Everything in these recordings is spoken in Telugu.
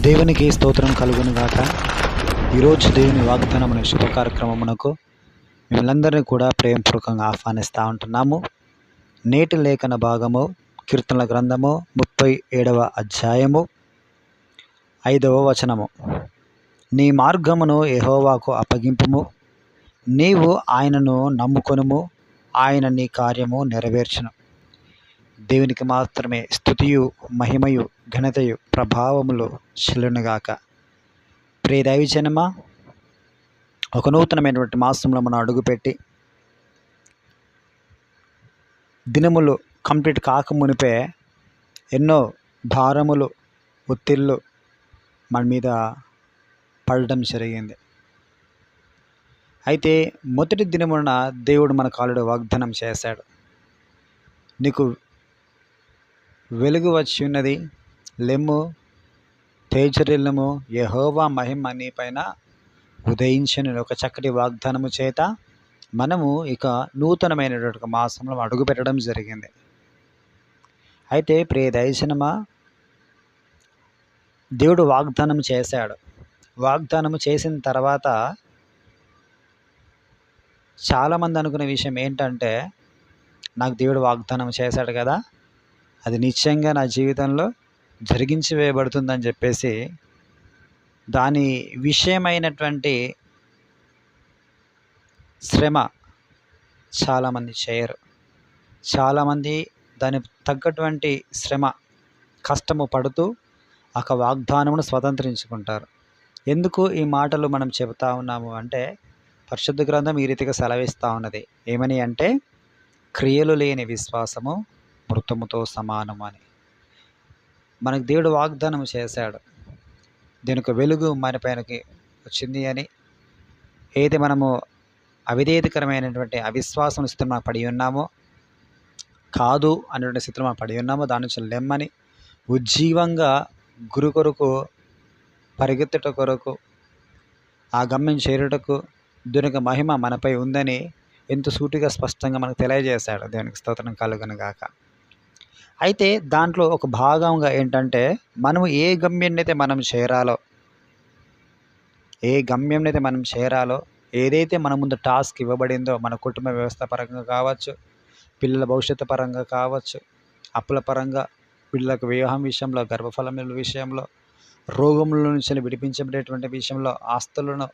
దేవునికి స్తోత్రం కలుగును గాక. ఈరోజు దేవుని వాగ్దానమున శుభ కార్యక్రమమునకు మిమ్మల్ందరినీ కూడా ప్రేమపూర్వకంగా ఆహ్వానిస్తూ ఉంటున్నాము. నేటి లేఖన భాగము కీర్తనల గ్రంథము ముప్పై ఏడవ అధ్యాయము ఐదవ వచనము. నీ మార్గమును ఎహోవాకు అప్పగింపుము. నీవు ఆయనను నమ్ముకొనుము. ఆయన నీ కార్యము నెరవేర్చును. దేవునికి మాత్రమే స్థుతియు మహిమయు ఘనతయు ప్రభావములు చెల్లునుగాక. ప్రియ దైవజనమా ఒక నూతనమైనటువంటి మాసంలో మనం అడుగుపెట్టి దినములు కంప్లీట్ కాక మునిపే ఎన్నో భారములు ఒత్తిళ్ళు మన మీద పడడం జరిగింది. అయితే మొదటి దినమున దేవుడు మన కాలుడు వాగ్దానం చేశాడు. నీకు వెలుగు వచ్చి ఉన్నది లెమ్ము తేజరిల్లము. యహోవా మహిమ నీ పైన ఉదయించిన. ఒక చక్కటి వాగ్దానము చేత మనము ఇక నూతనమైనటువంటి మాసంలో అడుగు పెట్టడం జరిగింది. అయితే ప్రియ దయచనమా దేవుడు వాగ్దానం చేశాడు. వాగ్దానం చేసిన తర్వాత చాలామంది అనుకునే విషయం ఏంటంటే నాకు దేవుడు వాగ్దానం చేశాడు కదా. అది నిశ్చయంగా నా జీవితంలో జరిగించి వేయబడుతుందని చెప్పేసి దాని విషయమైనటువంటి శ్రమ చాలామంది చేయరు. చాలామంది దాని తగ్గటువంటి శ్రమ కష్టము పడుతూ ఒక వాగ్దానమును స్వతంత్రించుకుంటారు. ఎందుకు ఈ మాటలు మనం చెబుతా ఉన్నాము అంటే పరిశుద్ధ గ్రంథం ఈ రీతిగా సెలవిస్తూ ఉన్నది. ఏమని అంటే క్రియలు లేని విశ్వాసము మృతముతో సమానం అని. మనకు దేవుడు వాగ్దానం చేశాడు. దీనికి వెలుగు మన పైనకి వచ్చింది అని. ఏది మనము అవిధేయతకరమైనటువంటి అవిశ్వాసం స్థితి మనం పడి ఉన్నామో కాదు అనేటువంటి స్థితిలో మనం పడి ఉన్నామో దాని నుంచి లెమ్మని ఉజ్జీవంగా గురు కొరకు పరిగెత్తుట కొరకు ఆ గమ్యం చేరుటకు దీనికి మహిమ మనపై ఉందని ఎంత సూటిగా స్పష్టంగా మనకు తెలియజేశాడు. దేవునికి స్తోత్రం కలుగును గాక. అయితే దాంట్లో ఒక భాగంగా ఏంటంటే మనం ఏ గమ్యాన్నైతే మనం చేరాలో ఏ గమ్యంనైతే మనం చేరాలో ఏదైతే మన ముందు టాస్క్ ఇవ్వబడిందో మన కుటుంబ వ్యవస్థ పరంగా కావచ్చు పిల్లల భవిష్యత్తు పరంగా కావచ్చు అప్పుల పరంగా పిల్లలకు వివాహం విషయంలో గర్భఫలముల విషయంలో రోగముల నుంచి విడిపించబడేటువంటి విషయంలో ఆస్తులను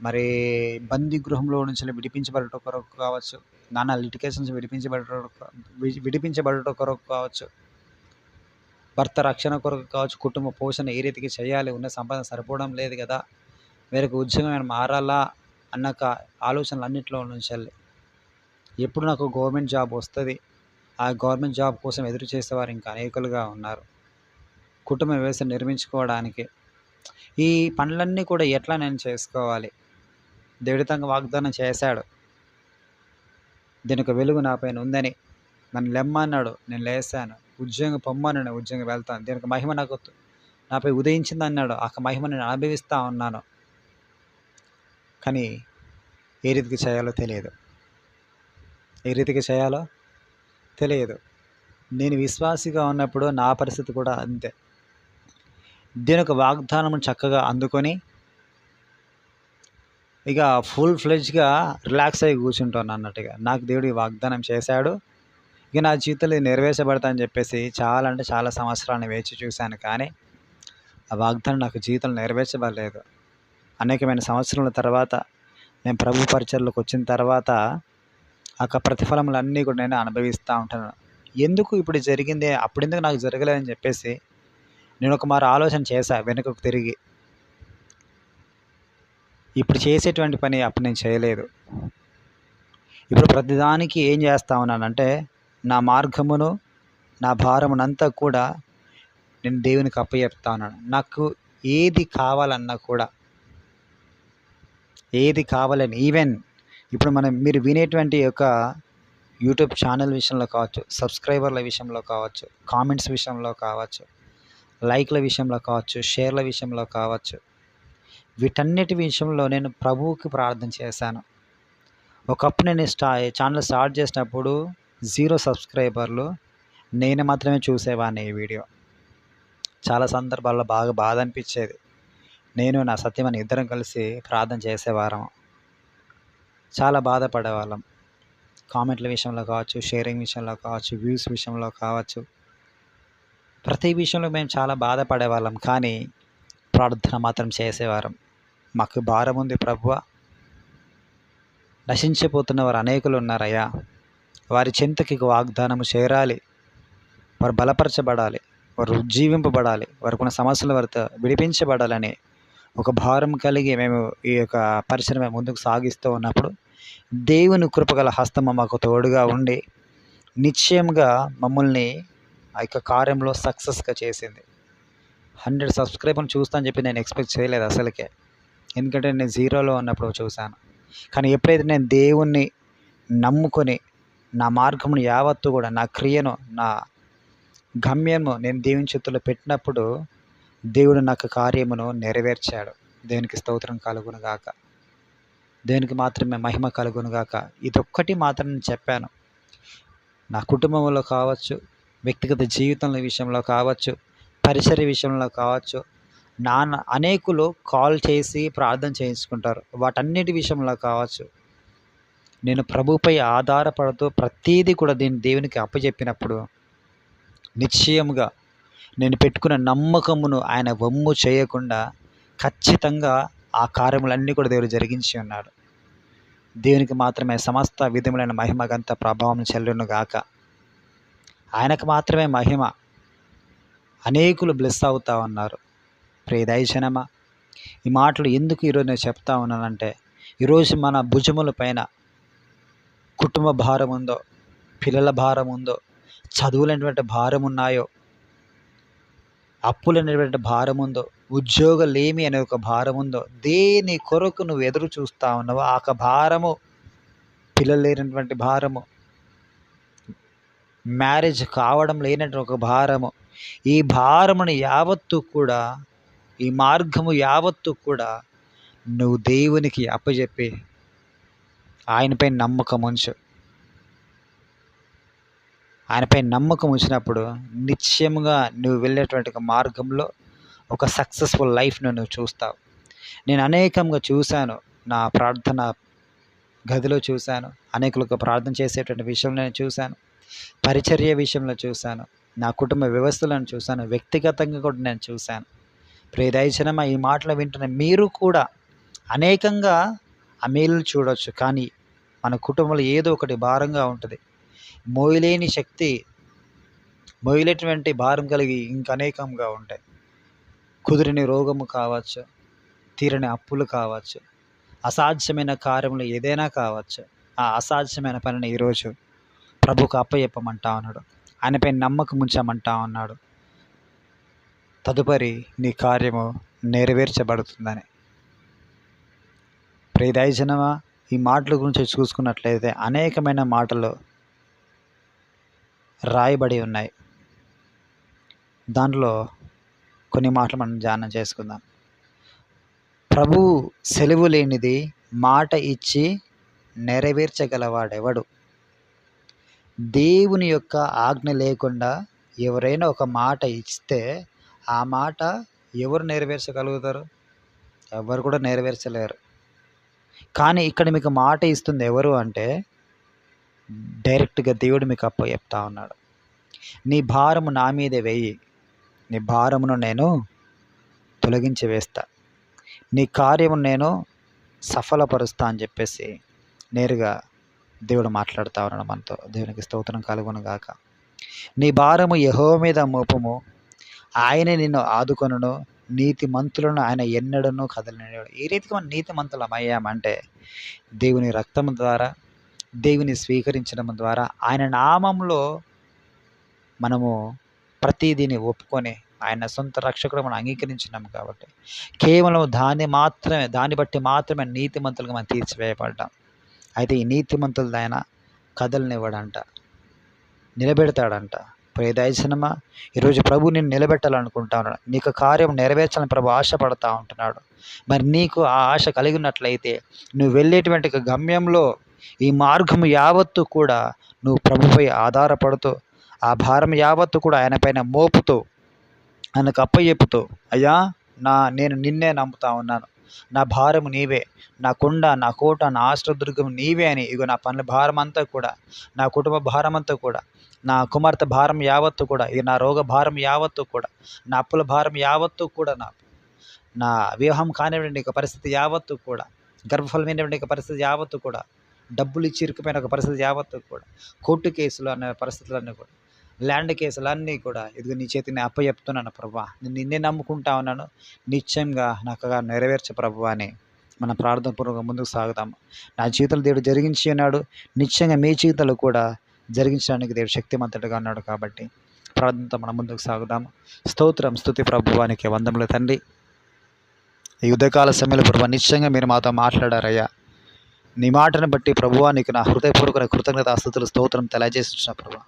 మరి బందీ గృహంలో నుంచి విడిపించబడట కొరకు కావచ్చు. నానా లిటికేషన్స్ విడిపించబడట విడిపించబడట కొరకు కావచ్చు. భర్త రక్షణ కొరకు కావచ్చు. కుటుంబ పోషణ ఏ రీతికి చేయాలి? ఉన్న సంపాదన సరిపోవడం లేదు కదా. వేరొక ఉద్యోగం మారాలా అన్న ఆలోచనలు అన్నింటిలో నుంచి ఎప్పుడు నాకు గవర్నమెంట్ జాబ్ వస్తుంది? ఆ గవర్నమెంట్ జాబ్ కోసం ఎదురు చేసేవారు ఇంకా అనేకులుగా ఉన్నారు. కుటుంబ వ్యవస్థ నిర్మించుకోవడానికి ఈ పనులన్నీ కూడా ఎట్లా నేను చేసుకోవాలి? దేవుడితంగా వాగ్దానం చేశాడు. దీనికి వెలుగు నా పైన ఉందని నన్ను లెమ్మన్నాడు నేను లేసాను ఉద్యోగం పొమ్మను నేను ఉద్యోగం వెళ్తాను. దీనికి మహిమ నాకు నాపై ఉదయించింది అన్నాడు ఆ మహిమ నేను అనుభవిస్తూ ఉన్నాను. కానీ ఏ రీతికి చేయాలో తెలియదు. ఏ రీతికి చేయాలో తెలియదు. నేను విశ్వాసిగా ఉన్నప్పుడు నా పరిస్థితి కూడా అంతే. దీని ఒక వాగ్దానం చక్కగా అందుకొని ఇక ఫుల్ ఫ్లెజ్గా రిలాక్స్ అయ్యి కూర్చుంటాను అన్నట్టుగా. నాకు దేవుడు వాగ్దానం చేశాడు. ఇక నా జీవితంలో నెరవేర్చబడతా అని చెప్పేసి చాలా అంటే చాలా సంవత్సరాలను వేచి చూశాను కానీ ఆ వాగ్దానం నాకు జీవితంలో నెరవేర్చబడలేదు. అనేకమైన సంవత్సరాల తర్వాత నేను ప్రభు పరిచయలోకి వచ్చిన తర్వాత ఆ ప్రతిఫలములన్నీ కూడా నేను అనుభవిస్తూ ఉంటాను. ఎందుకు ఇప్పుడు జరిగింది? అప్పుడెందుకు నాకు జరగలేదని చెప్పేసి నేను ఒక మారు ఆలోచన చేశాను వెనుకకు తిరిగి. ఇప్పుడు చేసేటువంటి పని అప్పుడు నేను చేయలేదు. ఇప్పుడు ప్రతిదానికి ఏం చేస్తా ఉన్నానంటే నా మార్గమును నా భారమునంతా కూడా నేను దేవునికి అప్పచెప్తా ఉన్నాను. నాకు ఏది కావాలన్నా కూడా ఏది కావాలని ఈవెన్ ఇప్పుడు మనం మీరు వినేటువంటి యొక్క యూట్యూబ్ ఛానల్ విషయంలో కావచ్చు సబ్స్క్రైబర్ల విషయంలో కావచ్చు కామెంట్స్ విషయంలో కావచ్చు లైక్ల విషయంలో కావచ్చు షేర్ల విషయంలో కావచ్చు వీటన్నిటి విషయంలో నేను ప్రభువుకి ప్రార్థన చేశాను. ఒకప్పుడు నేను స్టా ఛానల్ స్టార్ట్ చేసినప్పుడు జీరో సబ్స్క్రైబర్లు నేను మాత్రమే చూసేవాడిని ఈ వీడియో. చాలా సందర్భాల్లో బాగా బాధ అనిపించేది. నేను నా సత్యమని ఇద్దరం కలిసి ప్రార్థన చేసేవారం చాలా బాధపడేవాళ్ళం. కామెంట్ల విషయంలో కావచ్చు షేరింగ్ విషయంలో కావచ్చు వ్యూస్ విషయంలో కావచ్చు. ప్రతి విషయంలో మేము చాలా బాధపడేవాళ్ళం కానీ ప్రార్థన మాత్రం చేసేవారం. మాకు భారం ఉంది ప్రభువ. నశించిపోతున్న వారు అనేకులు ఉన్నారయ్యా. వారి చింతకి వాగ్దానము చేరాలి. వారు బలపరచబడాలి. వారు ఉజ్జీవింపబడాలి వారికి ఉన్న సమస్యలు వారితో విడిపించబడాలని ఒక భారం కలిగి మేము ఈ యొక్క పరిశ్రమ ముందుకు సాగిస్తూ ఉన్నప్పుడు దేవుని కృపగల హస్తము మాకు తోడుగా ఉండి నిశ్చయంగా మమ్మల్ని ఆ యొక్క కార్యంలో సక్సెస్గా చేసింది. హండ్రెడ్ సబ్స్క్రైబర్ని చూస్తా అని చెప్పి నేను ఎక్స్పెక్ట్ చేయలేదు అసలుకే. ఎందుకంటే నేను జీరోలో ఉన్నప్పుడు చూశాను. కానీ ఎప్పుడైతే నేను దేవుణ్ణి నమ్ముకొని నా మార్గమును యావత్తు కూడా నా క్రియను నా గమ్యము నేను దేవుని చేతుల్లో పెట్టినప్పుడు దేవుడు నాకు కార్యమును నెరవేర్చాడు. దేవునికి స్తోత్రం కలుగును గాక. దేవునికి మాత్రమే మహిమ కలుగును గాక. ఇదొక్కటి మాత్రం నేను చెప్పాను. నా కుటుంబంలో కావచ్చు వ్యక్తిగత జీవితంలో విషయంలో కావచ్చు పరిసర విషయంలో కావచ్చు నాన్న అనేకులు కాల్ చేసి ప్రార్థన చేయించుకుంటారు. వాటన్నిటి విషయంలో కావచ్చు. నేను ప్రభుపై ఆధారపడుతూ ప్రతీది కూడా దీన్ని దేవునికి అప్పచెప్పినప్పుడు నిశ్చయముగా నేను పెట్టుకున్న నమ్మకమును ఆయన వమ్ము చేయకుండా ఖచ్చితంగా ఆ కార్యములన్నీ కూడా దేవుడు జరిగించి ఉన్నాడు. దేవునికి మాత్రమే సమస్త విధములైన మహిమ గంత ప్రభావం చెల్లును గాక. ఆయనకు మాత్రమే మహిమ. అనేకులు బ్లెస్ అవుతా ఉన్నారు. ప్రియ దయజనమా ఈ మాటలు ఎందుకు ఈరోజు నేను చెప్తా ఉన్నానంటే ఈరోజు మన భుజముల పైన కుటుంబ భారం ఉందో పిల్లల భారం ఉందో చదువులైనటువంటి భారం ఉన్నాయో అప్పులైనటువంటి భారం ఉందో ఉద్యోగలేమి అనే ఒక భారం ఉందో దేని కొరకు నువ్వు ఎదురు చూస్తా ఉన్నావో ఆ యొక్క భారము పిల్లలు లేనటువంటి భారము మ్యారేజ్ కావడం లేనటువంటి ఒక భారము ఈ భారమును యావత్తు కూడా ఈ మార్గము యావత్తు కూడా నువ్వు దేవునికి అప్పచెప్పి ఆయనపై నమ్మకం ఉంచు. ఆయనపై నమ్మకం ఉంచినప్పుడు నిశ్చయముగా నువ్వు వెళ్ళేటువంటి మార్గంలో ఒక సక్సెస్ఫుల్ లైఫ్ను నువ్వు చూస్తావు. నేను అనేకంగా చూశాను. నా ప్రార్థన గదిలో చూశాను. అనేకులకు ప్రార్థన చేసేటువంటి విషయంలో నేను చూశాను. పరిచర్య విషయంలో చూశాను. నా కుటుంబ వ్యవస్థలను చూశాను. వ్యక్తిగతంగా కూడా నేను చూశాను. ప్రియదయచనమ ఈ మాటలు వింటున్న మీరు కూడా అనేకంగా ఆ చూడవచ్చు కానీ మన కుటుంబంలో ఏదో ఒకటి భారంగా ఉంటుంది. మోయలేని శక్తి మోయలేటువంటి భారం కలిగి ఇంక అనేకంగా ఉంటాయి. కుదిరిని రోగము కావచ్చు తీరని అప్పులు కావచ్చు అసాధ్యమైన కార్యములు ఏదైనా కావచ్చు ఆ అసాధ్యమైన పనిని ఈరోజు ప్రభుకు అప్పచెప్పమంటా ఉన్నాడు. ఆయనపై నమ్మకం ఉంచమంటా ఉన్నాడు. తదుపరి నీ కార్యము నెరవేర్చబడుతుందని. ప్రియదయజనమా ఈ మాటల గురించి చూసుకున్నట్లయితే అనేకమైన మాటలు రాయబడి ఉన్నాయి. దాంట్లో కొన్ని మాటలు మనం ధ్యానం చేసుకుందాం. ప్రభు సెలవు లేనిది మాట ఇచ్చి నెరవేర్చగలవాడెవడు? దేవుని యొక్క ఆజ్ఞ లేకుండా ఎవరైనా ఒక మాట ఇస్తే ఆ మాట ఎవరు నెరవేర్చగలుగుతారు? ఎవరు కూడా నెరవేర్చలేరు. కానీ ఇక్కడ మీకు మాట ఇస్తుంది ఎవరు అంటే డైరెక్ట్గా దేవుడు మీకు అప్ప చెప్తా ఉన్నాడు. నీ భారము నా మీదే వెయ్యి నీ భారమును నేను తొలగించి వేస్తా. నీ కార్యము నేను సఫలపరుస్తా అని చెప్పేసి నేరుగా దేవుడు మాట్లాడుతా ఉన్నాడు మనతో. దేవునికి స్తోత్రం కలుగును గాక. నీ భారము యహో మీద మోపము. ఆయన నిన్ను ఆదుకొనను నీతి మంతులను ఆయన ఎన్నడను కదలనేవాడు ఏ రీతిగా మనం నీతి మంతులం అయ్యామంటే దేవుని రక్తం ద్వారా దేవుని స్వీకరించడం ద్వారా ఆయన నామంలో మనము ప్రతిదీని ఒప్పుకొని ఆయన సొంత రక్షకుడు మనం అంగీకరించినాం కాబట్టి కేవలం దాన్ని మాత్రమే దాన్ని బట్టి మాత్రమే నీతిమంతులుగా మనం తీర్చివేయబడ్డాం. అయితే ఈ నీతిమంతులు ఆయన కదలనివ్వడంట నిలబెడతాడంట. ప్రియ ఈరోజు ప్రభు నేను నిలబెట్టాలనుకుంటా ఉన్నాడు నీకు కార్యం నెరవేర్చాలని ప్రభు ఆశపడతా ఉంటున్నాడు. మరి నీకు ఆ ఆశ కలిగినట్లయితే నువ్వు వెళ్ళేటువంటి గమ్యంలో ఈ మార్గం యావత్తు కూడా నువ్వు ప్రభుపై ఆధారపడుతూ ఆ భారం యావత్తు కూడా ఆయన పైన మోపుతూ ఆయనకు అప్పచెప్పుతూ అయ్యా నా నేను నిన్నే నమ్ముతా ఉన్నాను. నా భారము నీవే. నా కొండ నా కోట నా ఆశ్రదుర్గం నీవే అని ఇగో నా పనుల భారం అంతా కూడా నా కుటుంబ భారం అంతా కూడా నా కుమార్తె భారం యావత్తు కూడా ఇది నా రోగ భారం యావత్తు కూడా నా అప్పుల భారం యావత్తు కూడా నా నా వివాహం కానివ్వండి ఒక పరిస్థితి యావత్తు కూడా గర్భఫలమైనటువంటి ఒక పరిస్థితి యావత్తు కూడా డబ్బులు ఇచ్చి ఇరుకుపోయిన ఒక పరిస్థితి యావత్తు కూడా కోర్టు కేసులు అనే పరిస్థితులన్నీ కూడా ల్యాండ్ కేసులు అన్నీ కూడా ఇదిగో నీ చేతిని అప్పచెప్తున్నాను ప్రభా నేను నిన్నే నమ్ముకుంటా ఉన్నాను నిశ్చయంగా నాకు నెరవేర్చ ప్రభు అని మన ప్రార్థనపూర్వకంగా ముందుకు సాగుతాము. నా జీవితంలో దేవుడు జరిగించి ఉన్నాడు నిశ్చయంగా మీ జీవితంలో కూడా జరిగించడానికి దేవుడు శక్తిమంతుడుగా ఉన్నాడు కాబట్టి ప్రార్థనతో మనం ముందుకు సాగుదాం. స్తోత్రం స్థుతి ప్రభువానికి వందములు తండ్రి. ఈ యుద్ధకాల సమయంలో ప్రభు నిశ్చయంగా మీరు మాతో మాట్లాడారయ్యా. నీ మాటను బట్టి ప్రభువా నీకు నా హృదయపూర్వక కృతజ్ఞత ఆస్తుతులు స్తోత్రం తెలియజేస్తున్న ప్రభు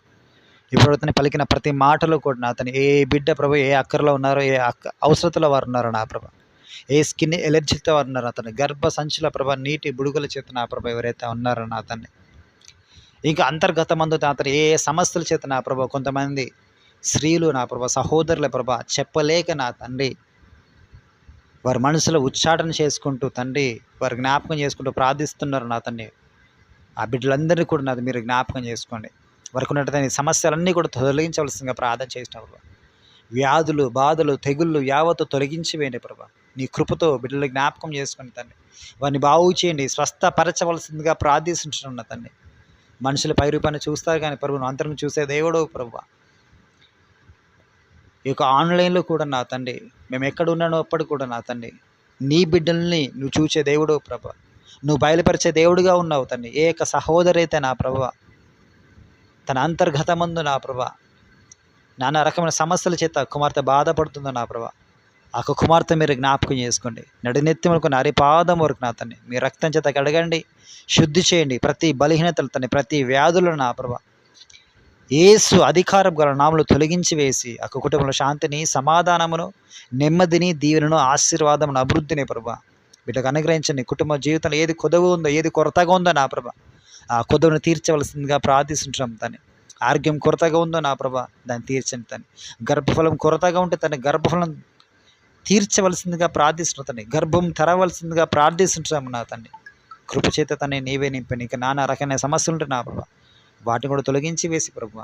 ఇప్పుడు అతని పలికిన ప్రతి మాటలో కూడా నా అతని ఏ బిడ్డ ప్రభు ఏ అక్కరలో ఉన్నారో ఏ అక్క అవసరతలో వారు ఉన్నారో నా ప్రభ. ఏ స్కిన్ ఎలర్జీతో వారు ఉన్నారో అతను గర్భ సంచుల ప్రభ నీటి బుడుగుల చేత నా ప్రభ ఎవరైతే ఉన్నారో నా అతన్ని ఇంకా అంతర్గతమందు అతను ఏ సమస్యల చేత నా ప్రభ కొంతమంది స్త్రీలు నా ప్రభ సహోదరుల ప్రభ చెప్పలేక నా తండ్రి వారి మనసులో ఉచ్చాటన చేసుకుంటూ తండ్రి వారి జ్ఞాపకం చేసుకుంటూ ప్రార్థిస్తున్నారు నా తండ్రి. ఆ బిడ్డలందరినీ కూడా నాది మీరు జ్ఞాపకం చేసుకోండి. వారికి ఉన్నటువంటి సమస్యలన్నీ కూడా తొలగించవలసిందిగా ప్రార్థన చేసినప్పుడు వ్యాధులు బాధలు తెగుళ్ళు యావత్తు తొలగించి వేయండి ప్రభా. నీ కృపతో బిడ్డలు జ్ఞాపకం చేసుకుని తండ్రి. వారిని బాగు చేయండి స్వస్థపరచవలసిందిగా ప్రార్థిస్తుంటున్న తండ్రి. మనుషుల పై రూపాన్ని చూస్తారు కానీ ప్రభు అంతరం చూసే దేవుడు ప్రభు. ఈ యొక్క ఆన్లైన్లో కూడా నా తండ్రి మేము ఎక్కడ ఉన్నానో అప్పుడు కూడా నా తండ్రి నీ బిడ్డల్ని నువ్వు చూసే దేవుడు ప్రభ. నువ్వు బయలుపరిచే దేవుడిగా ఉన్నావు తండ్రి. ఏ యొక్క సహోదరైతే నా ప్రభ తన అంతర్గతమందు నా ప్రభ. నానా రకమైన సమస్యల చేత కుమార్తె బాధపడుతుందో నా ప్రభ. ఆ కుమార్తె మీరు జ్ఞాపకం చేసుకోండి. నడినెత్తి వరకు నరిపాదం వరకు నా తన్ని. మీ రక్తం చేత కడగండి శుద్ధి చేయండి. ప్రతి బలహీనతలు తన్ని ప్రతి వ్యాధులను నా ప్రభా. ఏసు అధికారం గల నామలు తొలగించి వేసి ఆ కుటుంబంలో శాంతిని సమాధానమును నెమ్మదిని దీవెనను ఆశీర్వాదమును అభివృద్ధిని ప్రభా. వీటికి అనుగ్రహించండి. కుటుంబ జీవితంలో ఏది కొదవ ఉందో ఏది కొరతగా ఉందో నా ప్రభ. ఆ కొదవను తీర్చవలసిందిగా ప్రార్థిస్తుంటాం తని ఆరోగ్యం కొరతగా ఉందో నా ప్రభ దాన్ని తీర్చండి తను గర్భఫలం కొరతగా ఉంటే తన గర్భఫలం తీర్చవలసిందిగా ప్రార్థిస్తున్న గర్భం తెరవలసిందిగా ప్రార్థిస్తుంటాము నా తండ్రి కృపచేత తనే నీవే నింపని. ఇక నానా రకమైన సమస్యలు ఉంటాయి నా ప్రభా. వాటిని కూడా తొలగించి వేసి ప్రభు.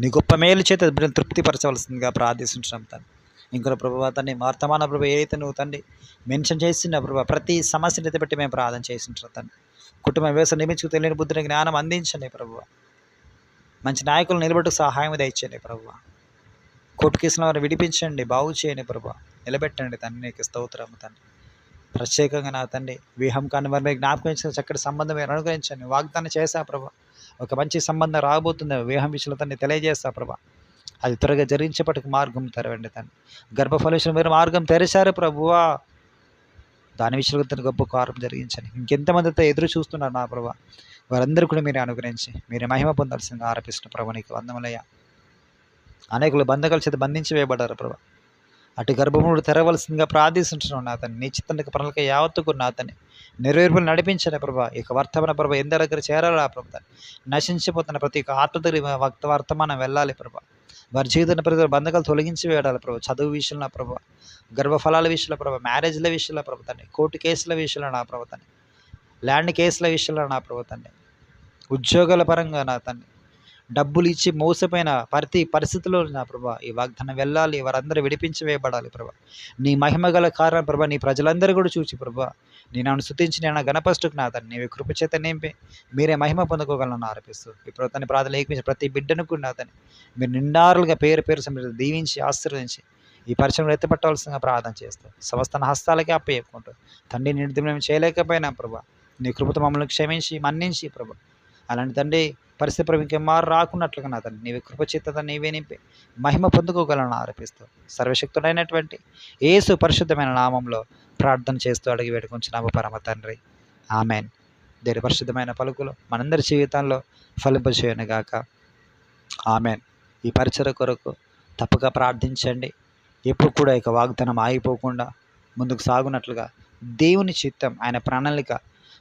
నీ గొప్ప మేలు చేత తృప్తిపరచవలసిందిగా ప్రార్థిస్తుంటున్నాం తండ్రి. ఇంకా ప్రభు తండ్రి వర్తమాన ప్రభు ఏదైతే నువ్వు తండ్రి మెన్షన్ చేస్తున్న ప్రభు ప్రతి సమస్యను అయితే బట్టి మేము ప్రార్థన చేస్తుంటాం తండ్రి. కుటుంబ వ్యవస్థ నియమించుకు తెలియని బుద్ధిని జ్ఞానం అందించండి ప్రభు. మంచి నాయకులు నిలబెట్టుకు సహాయం దయచేయండి ప్రభు. కోర్టు కేసుల వారిని విడిపించండి బాగు చేయండి ప్రభు. నిలబెట్టండి తండ్రి నీకు స్తోత్రం తండ్రి. ప్రత్యేకంగా నా తండ్రి వ్యూహం కాని వారి మీద జ్ఞాపకం చక్కటి సంబంధం మీరు అనుగ్రహించండి. వాగ్దానం చేశా ప్రభా. ఒక మంచి సంబంధం రాబోతుంది. వ్యూహం విషయంలో తన్ని తెలియజేస్తా ప్రభా. అది త్వరగా జరిగించేపటికి మార్గం తెరవండి తను గర్భఫల మీరు మార్గం తెరిచారు ప్రభువా. దాని విషయంలో తన గొప్ప కారం జరిగించండి. ఇంకెంతమందితో ఎదురు చూస్తున్నారు నా ప్రభా. వారందరూ కూడా మీరు అనుగ్రహించి మీరు మహిమ పొందాల్సిందిగా ఆరోపిస్తున్న ప్రభు నీకు వందములయ్యా. అనేకులు బంధకాల చేత బంధించి వేయబడ్డారు ప్రభా. అటు గర్భముడు తెరవలసిందిగా ప్రార్థిస్తుంటున్నాను నా నీ చిత్తానికి పనులకి యావత్తుకున్న నెరవేర్పులు నడిపించిన ప్రభా. ఇక వర్తమాన ప్రభా ఎందరి దగ్గర చేరాలా ఆ నశించిపోతున్న ప్రతి ఒక్క ఆత్మ దగ్గర వక్త వర్తమానం వెళ్ళాలి ప్రభా. వారి జీవిత ప్రతి బంధకాలు తొలగించి వేయాలి ప్రభు. చదువు విషయంలో ప్రభా. గర్భఫలాల విషయంలో ప్రభా. మ్యారేజ్ల విషయంలో ప్రభుత్వాన్ని కోర్టు కేసుల విషయంలో నా ప్రభుత్వాన్ని ల్యాండ్ కేసుల విషయంలో నా ప్రభుత్వాన్ని ఉద్యోగాల పరంగా నా తన్ని. డబ్బులు ఇచ్చి మోసపోయిన ప్రతి పరిస్థితిలో నా ప్రభా. ఈ వాగ్దానం వెళ్ళాలి వారందరూ విడిపించి వేయబడాలి ప్రభా. నీ మహిమ గల కారణం ప్రభా నీ ప్రజలందరూ కూడా చూసి ప్రభా. నేను నన్ను స్థుతించి నేను గణపష్టుకు నా తను నీవి కృపచేత నింపి మీరే మహిమ పొందుకోగలను ఆరోపిస్తూ ఇప్పుడు తన ప్రార్థన ఏకమించి ప్రతి బిడ్డను కూడా తను మీరు నిండారులుగా పేరు పేరు సమీర దీవించి ఆశీర్వదించి ఈ పరిశ్రమలు ఎత్తిపట్టవలసిందిగా ప్రార్థన చేస్తూ సమస్త హస్తాలకే అప్పయ్యకుంటూ తండ్రి నిండి చేయలేకపోయినా ప్రభా. నీ కృపతో మమ్మల్ని క్షమించి మన్నించి ప్రభా. అలాంటి తండ్రి పరిస్థితి ప్రభు ఇంకెమారు రాకున్నట్లుగా నా తండ్రి నీవే కృపచిత్తత నీవే నింపి మహిమ పొందుకోగలను ఆరోపిస్తూ సర్వశక్తుడైనటువంటి ఏసు పరిశుద్ధమైన నామంలో ప్రార్థన చేస్తూ అడిగి వేడుకొంచున్నాము పరమ తండ్రి. ఆమెన్. దేని పరిశుద్ధమైన పలుకులు మనందరి జీవితాల్లో ఫలింపచేయను గాక. ఆమెన్. ఈ పరిచయ కొరకు తప్పక ప్రార్థించండి. ఎప్పుడు కూడా ఇక వాగ్దానం ఆగిపోకుండా ముందుకు సాగునట్లుగా దేవుని చిత్తం ఆయన ప్రణాళిక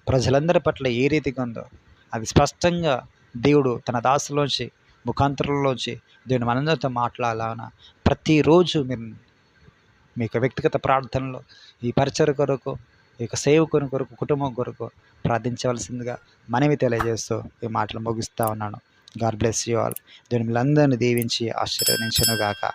ప్రజలందరి పట్ల ఏ రీతిగా ఉందో అది స్పష్టంగా దేవుడు తన దాసులోంచి ముఖాంతరంలోంచి దేవుని మనందరితో మాట్లాడాలన్న ప్రతిరోజు మీరు మీ యొక్క వ్యక్తిగత ప్రార్థనలో ఈ పరిచయ కొరకు ఈ యొక్క సేవకుని కొరకు కుటుంబం కొరకు ప్రార్థించవలసిందిగా మనవి తెలియజేస్తూ ఈ మాటలు ముగిస్తూ ఉన్నాను. God bless you all. మీ మీరందరినీ దీవించి ఆశీర్వదించను గాక